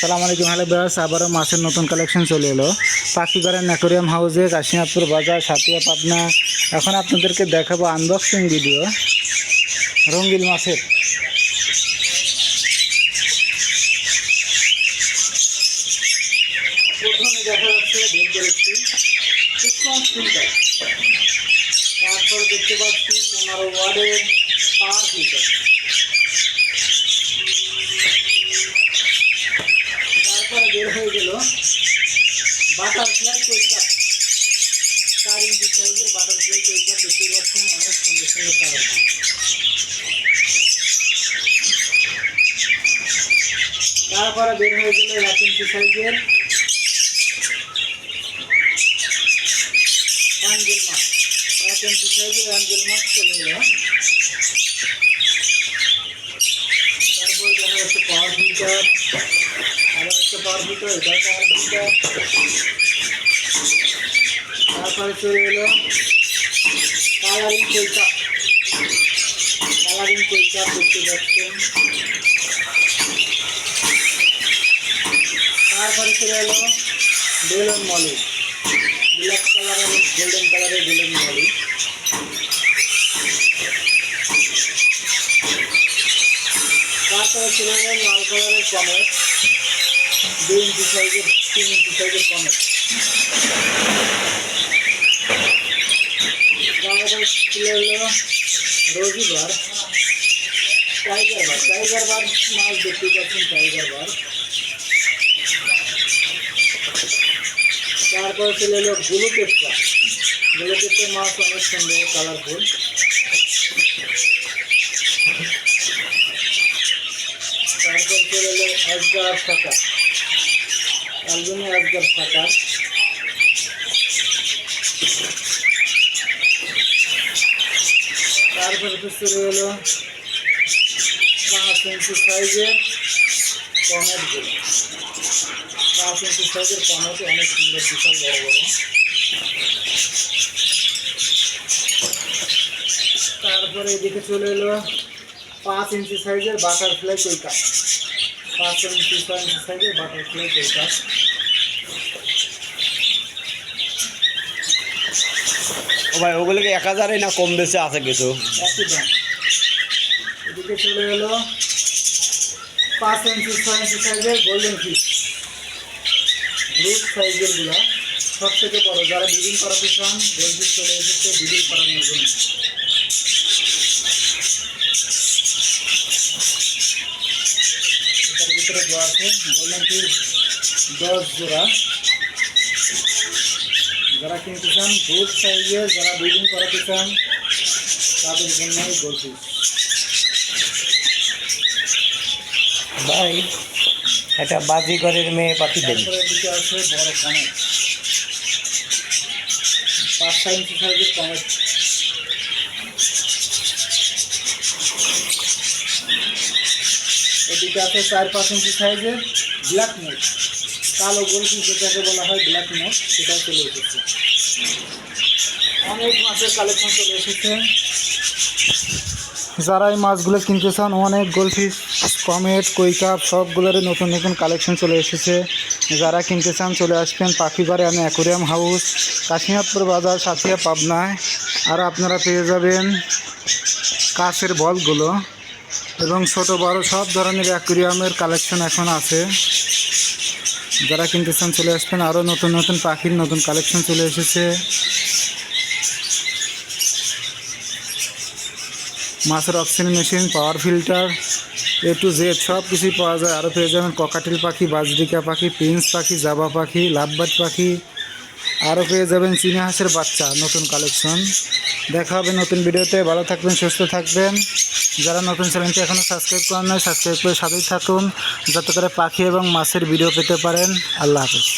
সালাম আলাইকুম, hello brass আবারও মাছের নতুন কালেকশন চলে এলো। পাখিগড়ের অ্যাকোরিয়াম হাউসে কাশিনাথপুর বাজার, সাতিয়া, পাবনা। এখন আপনাদেরকে দেখাবো আনবক্সিং ভিডিও রঙ্গিল মাছের। তারপর দেখতে পাচ্ছি ফিল্টার তারপরে বের হয়ে গেল বাটারফ্লাই কৈকাপ চার ইঞ্চি সাইজের বাটারফ্লাই কৈকাপ দেখতে পাচ্ছেন অনেক সুন্দর সুন্দর কালার তারপরে বের হয়ে গেল এক ইঞ্চি সাইজের অ্যাঞ্জেল মাছ এক ইঞ্চি সাইজের অ্যাঞ্জেল মাছ চলে এলো। যাচ্ছে পাওয়ার ফিল্টার আবার একটা পাওয়ার ফিল্টার এটা পাওয়ার ফিল্টার তারপরে চলে এলো কালারিং কৈকাপ কালারিং কৈকাপ দেখতে পাচ্ছেন। তারপরে চলে এলো বেলুন মলি। ব্ল্যাক কালারের গোল্ডেন কালারের বেলুন মলি। তারপরে চলে এলো লাল কালারের কমেট দুই ইঞ্চি সাইজের, তিন ইঞ্চি সাইজের কমেট তারপরে চলে এলো রবিবার। টাইগার বার টাইগার বার মাছ দেখতে পাচ্ছেন টাইগার বার তারপরে চলে এলো গুলো পেটকা মাছ অনেক সুন্দর, কালারফুল তারপর চলে এলো আজগার শাখা অ্যালবুমি আজগার শাখা তারপরে চলে এলো পাঁচ ইঞ্চি সাইজের কমেটগুলো পাঁচ ইঞ্চি সাইজের কমেট অনেক সুন্দর, বিশাল বড় বড়। তারপরে এদিকে চলে এলো পাঁচ ইঞ্চি সাইজের বাটারফ্লাই কৈকা পাঁচ ইঞ্চি ছয় ইঞ্চি সাইজের বাটারফ্লাই কৈকা ও ভাই ওগুলো কি এক হাজারই না কম বেশি আছে কিছু? এদিকে চলে এলো পাঁচ ইঞ্চি ছয় ইঞ্চি সাইজের গোল্ডেন ফিশ গ্রুপ সাইজেরগুলা। সব থেকে বড়, যারা ব্রিডিং করাতে চান গোল্ডফিশ চলে এসেছে ব্রিডিং করানোর জন্য। দেওয়া আছে গোল্ডেন ফিশ দশ জোড়া যারা কিনতে চান গ্রুপ সাইজের যারা ব্রিডিং করাতে চান তাদের জন্যই গোল্ডফিশ ভাই এটা বাজিগরের মেয়ে পাখি দেন তারপরে দিকে আছে বড় কমেট পাঁচটা ইঞ্চি সাইজের কমেট এদিকে আছে চার পাঁচ ইঞ্চি সাইজের ব্ল্যাক নোট কালো গোলফিশ যেটাকে বলা হয় ব্ল্যাক নোট সেটাও চলে এসেছে। অনেক মাছের কালেকশন চলে এসেছে। যারা এই মাছগুলো কিনতে চান, অনেক গোলফিশ কমেট কৈকাপ সবগুলোরই নতুন নতুন কালেকশন চলে এসেছে। যারা কিনতে চান, চলে আসবেন পাখিবারে আমি অ্যাকোরিয়াম হাউস কাশিনাথপুর বাজার, সাথিয়া পাবনায়। আর আপনারা পেয়ে যাবেন কাছের বলগুলো। এবং ছোট বড় সব ধরনের অ্যাকোরিয়ামের কালেকশন এখন আছে। যারা কিনতে চান চলে আসবেন আরও নতুন নতুন পাখির নতুন কালেকশন চলে এসেছে। মাছের oxygen machine power filter A to Z সব কিছুই পাওয়া যায়। আরও পেয়ে যাবেন ককাটিল পাখি, বাজরিকা পাখি প্রিন্স পাখি জাবা পাখি লাভবাট পাখি। আরও পেয়ে যাবেন চীনা হাঁসের বাচ্চা, নতুন কালেকশন দেখা হবে নতুন ভিডিওতে। ভালো থাকবেন, সুস্থ থাকবেন। যারা নতুন চ্যানেলটি এখনও সাবস্ক্রাইব করেন নাই, সাবস্ক্রাইব করে সাথেই থাকুন, যাতে করে পাখি এবং মাছের ভিডিও পেতে পারেন। আল্লাহ হাফেজ।